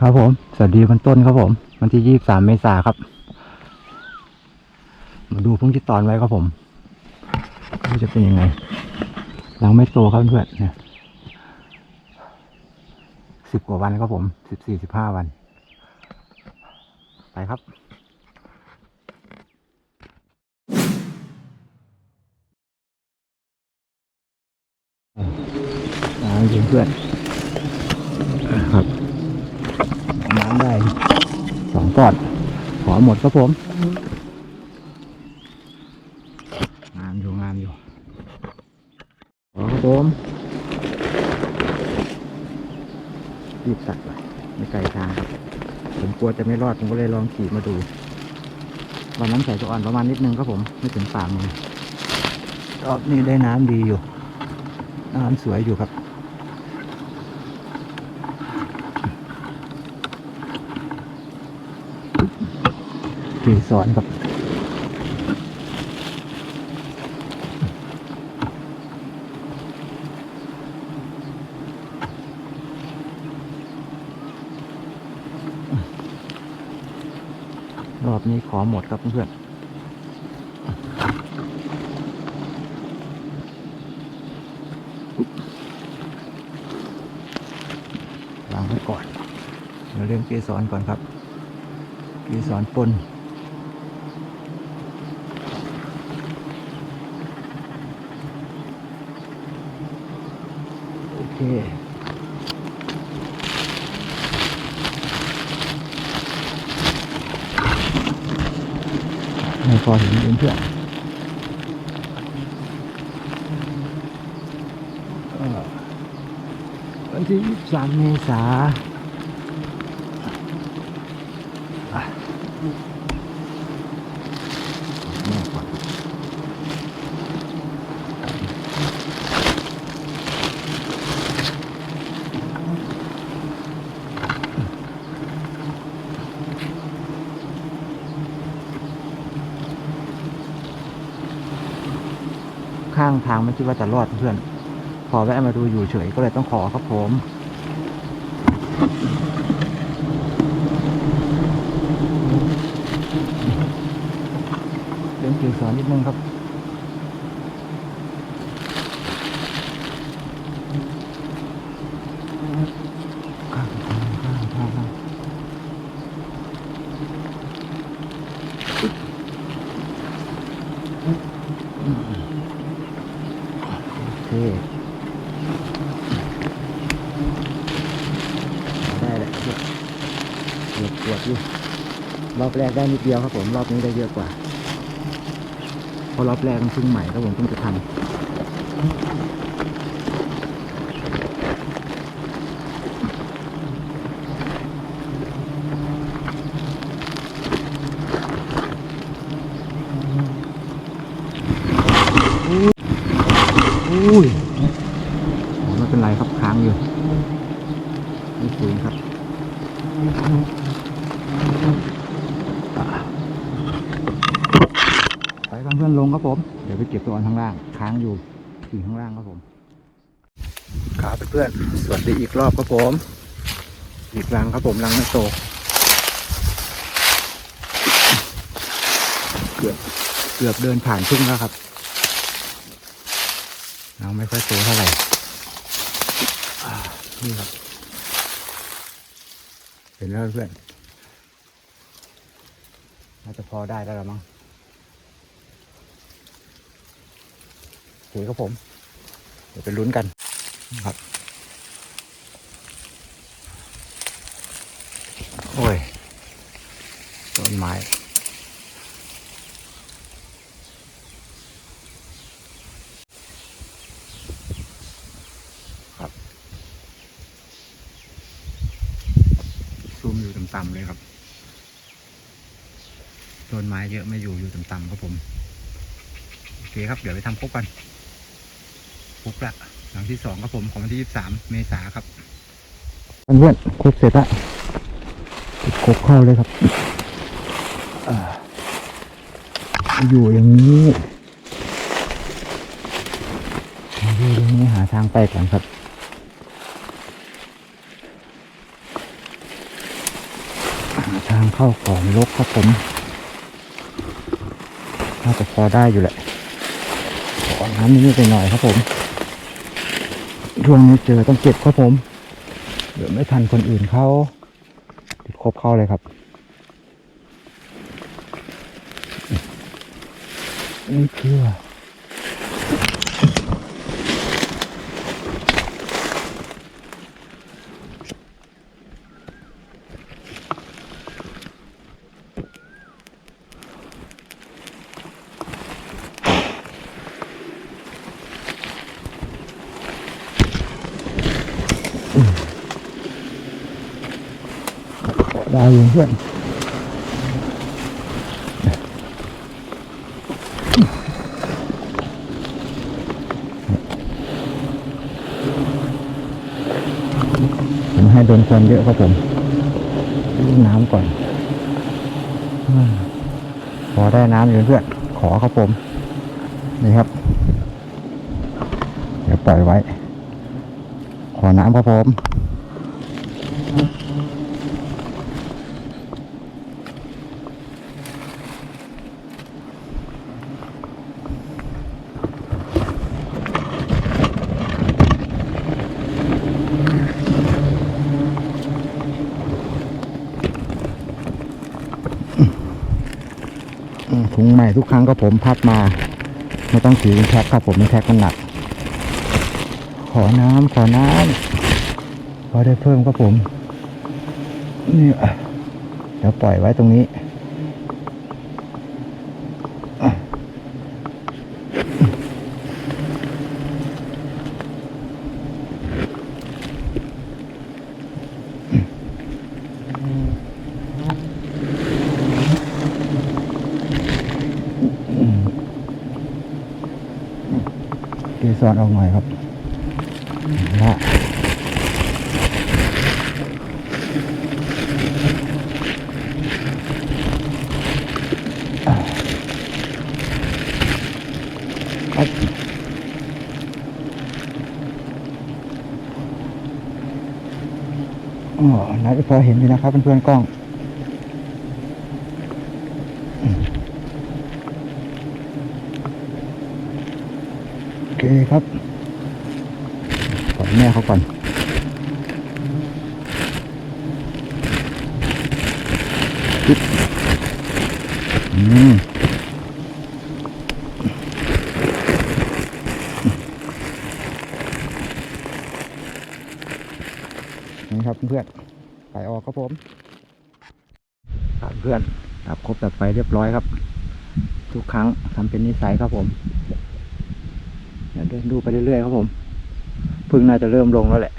ครับผม สวัสดีวันต้นครับผม วันที่ยี่สามเมษาครับ มาดูพุ่งที่ตอนไว้ครับผมว่าจะเป็นยังไงยังไม่โตครับเพื่อนเนี่ยสิบกว่าวันครับผมสิบสี่สิบห้าวัน ไปครับน้ำยิงเพื่อนครับ น้ำได้ สองก้อนขอหมดครับผม งามอยู่งามอยู่ขอครับผมรีบตัดไปไม่ไกลทางครับผมกลัวจะไม่รอดผมก็เลยลองขี่มาดูวันนั้นใส่ตัวอ่อนประมาณนิดนึงครับผมไม่ถึงฝ่ามือรอบนี้ได้น้ำดีอยู่ น้ำสวยอยู่ครับ ปีสอนครับ รอบนี้ขอหมดครับเพื่อนวางไว้ก่อน เราเรื่องเกสรก่อนครับเกสรปน โอ เคไม่พอเห็นเพื่อนวันที่23เมษายนแม่ก่อน ข้างทางไม่คิดว่าจะรอดเพื่อน พอแวะมาดูอยู่เฉยก็เลยต้องขอครับผมเล่นเกี่ยวสอนนิดนึงครับข้ เคได้แหละเยอะเยอะปวดอยู่รอบแรกได้นิดเดียวครับผมรอบนี้ได้เยอะกว่าเพราะรอบแรกมันเพิ่งใหม่ครับผมเพิ่งจะทำอุ้ยอ๋อไม่เป็นไรครับค้างอยู่ไม่ฝืนครับ ไปกันเพื่อนลงครับผม เดี๋ยวไปเก็บตัวอันข้างล่าง ค้างอยู่ถึงข้างล่างครับผมครับเพื่อนสวัสดีอีกรอบครับผม อีกรังครับผมรังไม่โตเกือบเกือบเดินผ่านทุ่งแล้วครับรังไม่ค่อยโตเท่าไหร่นี่ครับ เห็นแล้วเพื่อนน่าจะพอได้แล้วละมั้งโอเคครับผม เดี๋ยวไปลุ้นกันครับโอ้ยต้นไม้ ซูมอยู่ต่ำๆเลยครับต้นไม้เยอะไม่อยู่อยู่ต่ำๆครับผมโอเคครับเดี๋ยวไปทำครบกันครบละหลังที่สองครับผมของวันที่ยี่สามเมษาครับเพื่อนครบเสร็จละครบเข้าเลยครับอ่าอยู่อย่างนี้อยู่อย่างนี้หาทางไปก่อนครับ ทางเข้าของลกครับผมน่าจะพอได้อยู่แหละขอน้ำนิดๆหน่อยครับผมช่วงนี้เจอต้องเก็บครับผม เดี๋ยวไม่ทันคนอื่นเขาติดครบเข้าเลยครับนี่คือ ได้อยู่เพื่อนผมให้โดนคนเยอะครับผมน้ำก่อนพอได้น้ำอยู่เพื่อน ขอครับผม นี่ครับ เดี๋ยวปล่อยไว้ ขอน้ำครับผม อืม ถุงใหม่ทุกครั้งก็ผมพับมา ไม่ต้องถือเป็นแพ็คครับผมไม่แพ็คมันหนัก ขอน้ำขอน้ำพอได้เพิ่มครับผมนี่อะเดี๋ยวปล่อยไว้ตรงนี้ เกสรออกหน่อยครับละอ๋อน่าจะพอเห็นอยู่นะครับเพื่อนๆกล้อง โอเครับปล่อยแม่เขาก่อนปึ๊บอืมนี่ครับเพื่อนไปออกครับผมครับเพื่อนดับครบดับไฟเรียบร้อยครับ ทุกครั้งทำเป็นนิสัยครับผม เดินดูไปเรื่อยๆครับผมพึ่งน่าจะเริ่มลงแล้วแหละ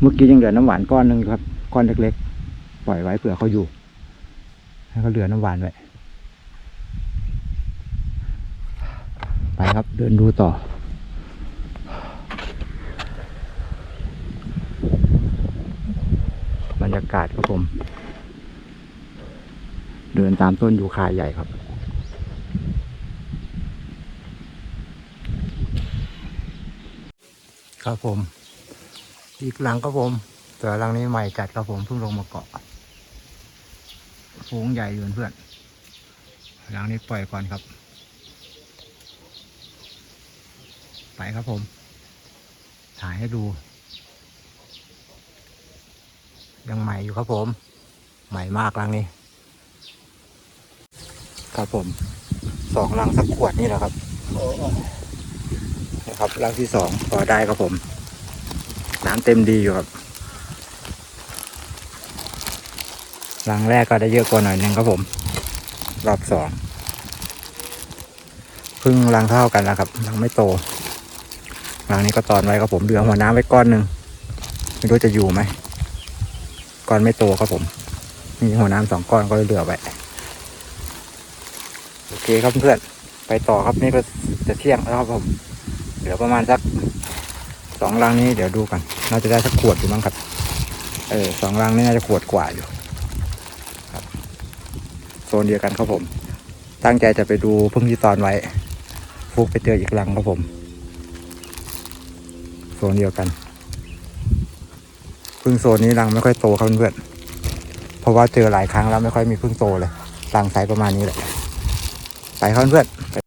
เมื่อกี้ยังเหลือน้ำหวานก้อนหนึ่งครับ ก้อนเล็กๆ ปล่อยไว้เผื่อเขาอยู่ ให้เขาเหลือน้ำหวานไว้ ไปครับเดินดูต่อ บรรยากาศครับผม เดินตามต้นยูคาใหญ่ครับ ครับผม อีกหลังครับผมแต่หลังนี้ใหม่จัดครับผมเพิ่งลงมาเกาะฟูงใหญ่อยู่เพื่อนหลังนี้ปล่อยก่อนครับ ไปครับผม ถ่ายให้ดู ยังใหม่อยู่ครับผม ใหม่มากหลังนี้ ครับผม สองลังสักขวดนี่แหละครับ นะครับรังที่สองพอได้ครับผม น้ำเต็มดีอยู่ครับรังแรกก็ได้เยอะกว่าหน่อยนึงครับผม รอบสองพึ่งรังเท่ากันแล้วครับรังไม่โตรังนี้ก็ตอนไว้ครับผมเหลือหัวน้ำไว้ก้อนหนึ่งไม่รู้จะอยู่ไหมก้อนไม่โตครับผม มีหัวน้ำสองก้อนก็เลยเหลือไว้โอเคครับเพื่อนไปต่อครับนี่ก็จะเที่ยงแล้วครับผม เหลือประมาณสักสองรังนี้เดี๋ยวดูกันน่าจะได้สักขวดอยู่มั้งครับ เออสองรังนี้น่าจะขวดกว่าอยู่ครับโซนเดียวกันครับผม ตั้งใจจะไปดูพึ่งที่ตอนไว้ ฟุกไปเจออีกรังครับผมโซนเดียวกันพึ่งโซนนี้รังไม่ค่อยโตครับเพื่อนเพราะว่าเจอหลายครั้งแล้วไม่ค่อยมีพึ่งโตเลยรังไซส์ประมาณนี้แหละไปครับเพื่อน